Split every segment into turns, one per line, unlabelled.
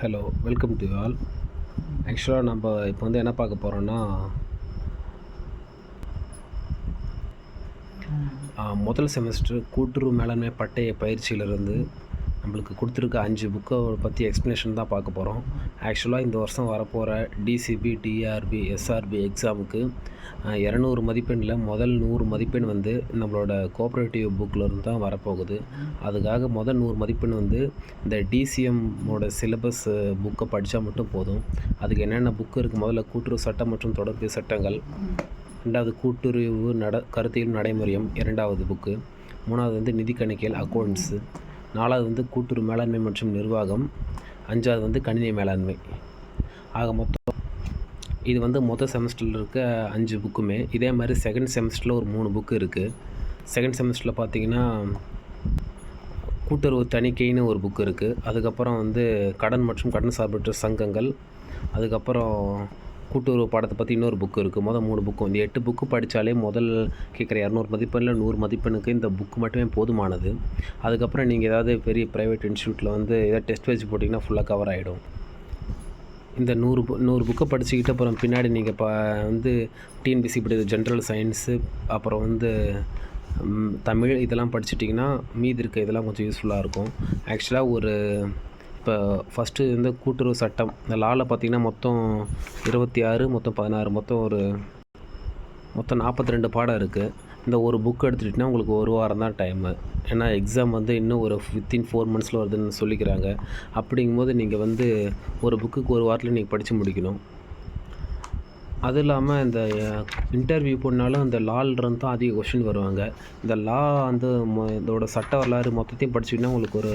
Hello welcome to all. ஆக்சுவலாக நம்ம இப்போ வந்து என்ன பார்க்க போகிறோன்னா முதல் செமஸ்டர் கூட்டுறவு மேலாண்மை பட்டய பயிற்சியிலிருந்து நம்மளுக்கு கொடுத்துருக்க அஞ்சு புக்கை பற்றி எக்ஸ்ப்ளனேஷன் தான் பார்க்க போகிறோம் ஆக்சுவலாக இந்த வருஷம் வரப்போகிற டிசிபி டிஆர்பி எஸ்ஆர்பி எக்ஸாமுக்கு இரநூறு மதிப்பெண்ணில் முதல் நூறு மதிப்பெண் வந்து நம்மளோட கோஆப்ரேட்டிவ் புக்கில் இருந்து தான் வரப்போகுது. அதுக்காக முதல் நூறு மதிப்பெண் வந்து இந்த டிசிஎம்மோட சிலபஸ் புக்கை படித்தா மட்டும் போதும். அதுக்கு என்னென்ன புக்கு இருக்குது முதல்ல கூட்டுறவு சட்டம் மற்றும் தொடர்பு சட்டங்கள். ரெண்டாவது கூட்டுறவு நட கருத்தியல் நடைமுறையும். இரண்டாவது புக்கு மூணாவது வந்து நிதி கணக்கியல் அக்கௌண்ட்ஸு நாலாவது வந்து கூட்டுறவு மேலாண்மை மற்றும் நிர்வாகம். அஞ்சாவது வந்து கணினி மேலாண்மை. ஆக மொத்தம் இது வந்து மொதல் செமஸ்டரில் இருக்க அஞ்சு புக்குமே. இதே மாதிரி செகண்ட் செமஸ்டரில் ஒரு மூணு புக்கு இருக்குது செகண்ட் செமஸ்டரில் பார்த்தீங்கன்னா கூட்டுறவு தணிக்கைன்னு ஒரு புக்கு இருக்குது அதுக்கப்புறம் வந்து கடன் மற்றும் கடன் சார்பற்ற சங்கங்கள். அதுக்கப்புறம் கூட்டுறவு பாடத்தை பற்றி இன்னொரு புக்கு இருக்குது மொதல் மூணு புக்கு இந்த எட்டு புக்கு படித்தாலே முதல் கேட்குற இரநூறு மதிப்பெண்ணில் நூறு மதிப்பெண்ணுக்கு இந்த புக்கு மட்டுமே போதுமானது. அதுக்கப்புறம் நீங்கள் ஏதாவது பெரிய ப்ரைவேட் இன்ஸ்டியூட்டில் வந்து ஏதாவது டெஸ்ட் வச்சு போட்டிங்கன்னா ஃபுல்லாக கவர் ஆகிடும் இந்த நூறு பு நூறு புக்கை படிச்சுக்கிட்டு அப்புறம் பின்னாடி நீங்கள் இப்போ வந்து டிஎன்பிசி படிக்கிற ஜென்ரல் சயின்ஸு அப்புறம் வந்து தமிழ் இதெல்லாம் படிச்சிட்டிங்கன்னா மீதி இருக்க இதெல்லாம் கொஞ்சம் யூஸ்ஃபுல்லாக இருக்கும். ஆக்சுவலாக ஒரு இப்போ ஃபஸ்ட்டு இந்த கூட்டுறவு சட்டம் இந்த லாவில் பார்த்திங்கன்னா மொத்தம் இருபத்தி ஆறு மொத்தம் பதினாறு மொத்தம் ஒரு மொத்தம் நாற்பத்தி ரெண்டு பாடம் இருக்குது இந்த ஒரு புக் எடுத்துகிட்டிங்கன்னா உங்களுக்கு ஒரு வாரம் தான் டைமு ஏன்னா எக்ஸாம் வந்து இன்னும் ஒரு வித்தின் ஃபோர் மந்த்ஸில் வருதுன்னு சொல்லிக்கிறாங்க. அப்படிங்கும்போது நீங்கள் வந்து ஒரு புக்குக்கு ஒரு வாரத்தில் நீங்கள் படித்து முடிக்கணும். அதுவும் இல்லாமல் இந்த இன்டர்வியூ போனாலும் இந்த லாலிருந்து தான் அதிக கொஷின் வருவாங்க. இந்த லா வந்து மொ இதோட சட்ட வரலாறு மொத்தத்தையும் படிச்சிங்கன்னா உங்களுக்கு ஒரு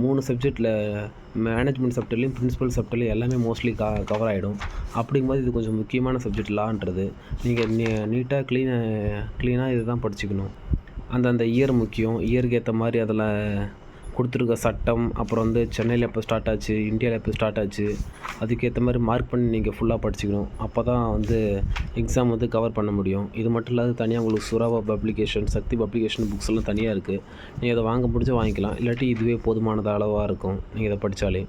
மூணு சப்ஜெக்டில் மேனேஜ்மெண்ட் சப்ஜெக்ட்லேயும் பிரின்ஸிபல் சப்ஜெக்ட்லேயும் எல்லாமே மோஸ்ட்லி க கவர் ஆகிடும் அப்படிங்கும்போது இது கொஞ்சம் முக்கியமான சப்ஜெக்ட் லான்றது நீங்கள் நீ நீட்டாக க்ளீன் க்ளீனாக இது தான் படிச்சுக்கணும். அந்தந்த இயர் முக்கியம். இயருக்கு ஏற்ற மாதிரி அதில் கொடுத்துருக்க சட்டம் அப்புறம் வந்து சென்னையில் எப்போ ஸ்டார்ட் ஆச்சு இந்தியாவில் எப்போ ஸ்டார்ட் ஆச்சு அதுக்கேற்ற மாதிரி மார்க் பண்ணி நீங்கள் ஃபுல்லாக படிச்சுக்கணும். அப்போ தான் வந்து எக்ஸாம் வந்து கவர் பண்ண முடியும். இது மட்டும் இல்லாத தனியாக உங்களுக்கு சுறாவா பப்ளிகேஷன் சக்தி பப்ளிகேஷன் புக்ஸ் எல்லாம் தனியாக இருக்குது நீங்கள் அதை வாங்க முடிஞ்சால் வாங்கிக்கலாம். இல்லாட்டி இதுவே போதுமானது அளவாக இருக்கும். நீங்கள் இதை படித்தாலே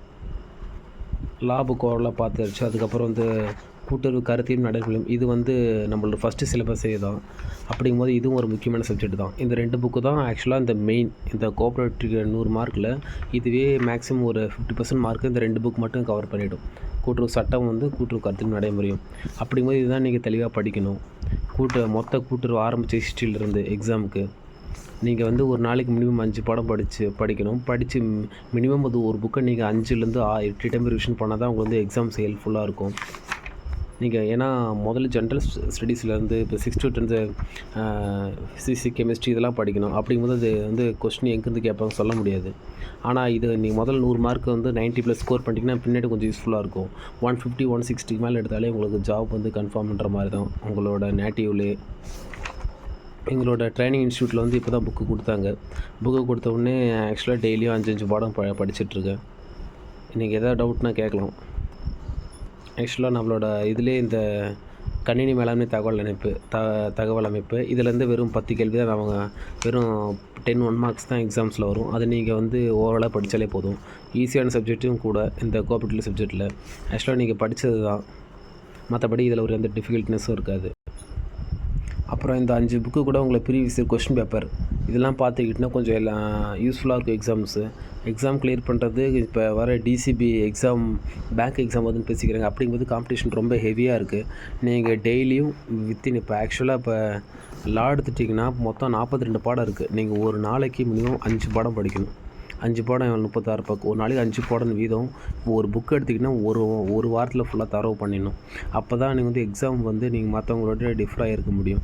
லா புக் பார்த்துருச்சு அதுக்கப்புறம் வந்து கூட்டுறவு கருத்தையும் நடைமுறையும் இது வந்து நம்மளோட ஃபஸ்ட்டு சிலபஸே தான். அப்படிங்கும்போது இதுவும் ஒரு முக்கியமான சப்ஜெக்ட் தான். இந்த ரெண்டு புக்கு தான் ஆக்சுவலாக இந்த மெயின் இந்த கோஆப்ரேட்டிவ் நூறு மார்க்கில் இதுவே மேக்ஸிமம் ஒரு ஃபிஃப்டி பர்சன்ட் மார்க்கு இந்த ரெண்டு புக் மட்டும் கவர் பண்ணிவிடும் கூட்டுறவு சட்டம் வந்து கூட்டுறவு கருத்தையும் நடைமுறையும். அப்படிங்கும்போது இதுதான் நீங்கள் தெளிவாக படிக்கணும். கூட்டு மொத்த கூட்டுறவு ஆரம்பித்த ஹிஸ்ட்ரியிலிருந்து எக்ஸாமுக்கு நீங்கள் வந்து ஒரு நாளைக்கு மினிமம் அஞ்சு படம் படித்து படிக்கணும். படித்து மினிமம் அது ஒரு புக்கை நீங்கள் அஞ்சுலேருந்து ஆ எட்டு டைம் ரிவிஷன் பண்ணால் தான் உங்களுக்கு வந்து எக்ஸாம்ஸ் ஹெல்ப்ஃபுல்லாக இருக்கும். நீங்கள் ஏன்னா முதல்ல ஜென்ரல் ஸ்டடீஸ்லேருந்து இப்போ சிக்ஸ் டு டென்த்து சிசி கெமிஸ்ட்ரி இதெல்லாம் படிக்கணும். அப்படிங்கும்போது அது வந்து கொஸ்டின் எங்கேருந்து கேட்பாங்க சொல்ல முடியாது. ஆனால் இது நீங்கள் முதல் நூறு மார்க் வந்து நைன்ட்டி ப்ளஸ் ஸ்கோர் பண்ணிட்டீங்கன்னா பின்னாடி கொஞ்சம் யூஸ்ஃபுல்லாக இருக்கும். ஒன் ஃபிஃப்டி ஒன் சிக்ஸ்டி மேலே எடுத்தாலே உங்களுக்கு ஜாப் வந்து கன்ஃபார்ம் பண்ணுற மாதிரி தான் உங்களோட நேட்டிவ்லே எங்களோட ட்ரைனிங் இன்ஸ்டியூட்டில் வந்து இப்போ தான் புக்கு கொடுத்தாங்க. புக்கு கொடுத்த உடனே ஆக்சுவலாக டெய்லியும் அஞ்சு அஞ்சு பாடம் ப படிச்சுட்ருக்கேன் இன்றைக்கி எதாவது டவுட்னா கேட்கலாம். ஆக்சுவலாக நம்மளோட இதிலே இந்த கணினி மேலாண்மை தகவல் அமைப்பு த தகவல் அமைப்பு இதுலேருந்து வெறும் பத்து கேள்வி தான் அவங்க வெறும் டென் ஒன் மார்க்ஸ் தான் எக்ஸாம்ஸில் வரும். அதை நீங்கள் வந்து ஓவராலாக படித்தாலே போதும். ஈஸியான சப்ஜெக்ட்டும் கூட இந்த கோஆப்ரேட்டிவ் சப்ஜெக்டில் ஆக்சுவலாக நீங்கள் படித்தது தான் மற்றபடி இதில் ஒரு எந்த டிஃபிகல்ட்னஸும் இருக்காது. அப்புறம் இந்த அஞ்சு புக்கு கூட உங்களை ப்ரீவியஸ் கொஷின் பேப்பர் இதெல்லாம் பார்த்துக்கிட்டிங்கன்னா கொஞ்சம் எல்லாம் யூஸ்ஃபுல்லாக இருக்கும் எக்ஸாம்ஸு எக்ஸாம் கிளியர் பண்ணுறது இப்போ வர டிசிபி எக்ஸாம் பேங்க் எக்ஸாம் வந்து பேசிக்கிறாங்க. அப்படிங்கும்போது காம்படிஷன் ரொம்ப ஹெவியாக இருக்குது நீங்கள் டெய்லியும் வித்தின் இப்போ ஆக்சுவலாக இப்போ லா எடுத்துட்டிங்கன்னா மொத்தம் நாற்பத்தி ரெண்டு பாடம் இருக்குது நீங்கள் ஒரு நாளைக்கு மினிமம் அஞ்சு பாடம் படிக்கணும். அஞ்சு பாடம் முப்பத்தாறு பக்கம். ஒரு நாளைக்கு அஞ்சு பாடம் வீதம். ஒரு புக் எடுத்திங்கன்னா ஒரு ஒரு வாரத்தில் ஃபுல்லாக தரவு பண்ணிடணும். அப்போ தான் நீங்கள் வந்து எக்ஸாம் வந்து நீங்கள் மற்றவங்களோட டிஃப்ராக இருக்க முடியும்.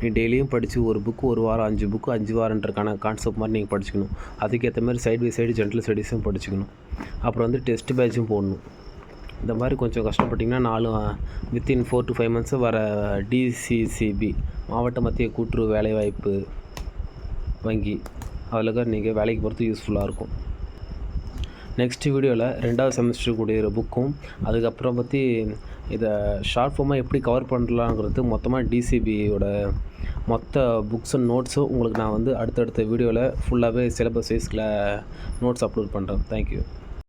நீ டெய்லியும் படித்து ஒரு புக்கு ஒரு வாரம் அஞ்சு புக்கு அஞ்சு வாரன்றக்கான கான்செப்ட் மாதிரி நீங்கள் படிச்சுக்கணும். அதுக்கேற்ற மாதிரி சைடு பை சைடு ஜென்ரல் ஸ்டடீஸும் படிச்சுக்கணும். அப்புறம் வந்து டெஸ்ட் பேட்சும் போடணும். இந்த மாதிரி கொஞ்சம் கஷ்டப்பட்டிங்கன்னா நாலு within four to five months வர டிசிசிபி மாவட்ட மத்திய கூட்டுறவு வேலைவாய்ப்பு வங்கி. அதில் நீங்கள் வேலைக்கு போகிறது யூஸ்ஃபுல்லாக இருக்கும். நெக்ஸ்ட் வீடியோவில் ரெண்டாவது செமஸ்டர் கூடிய புக்கும் அதுக்கப்புறம் பற்றி இதை ஷார்ட் ஃபார்மாக எப்படி கவர் பண்ணலாங்கிறது மொத்தமாக டிசிபியோட மொத்த புக்ஸ் அண்ட் நோட்ஸும் உங்களுக்கு நான் வந்து அடுத்தடுத்த வீடியோவில் ஃபுல்லாகவே சிலபஸ் வைஸில் நோட்ஸ் அப்லோட் பண்ணுறேன் தேங்க்யூ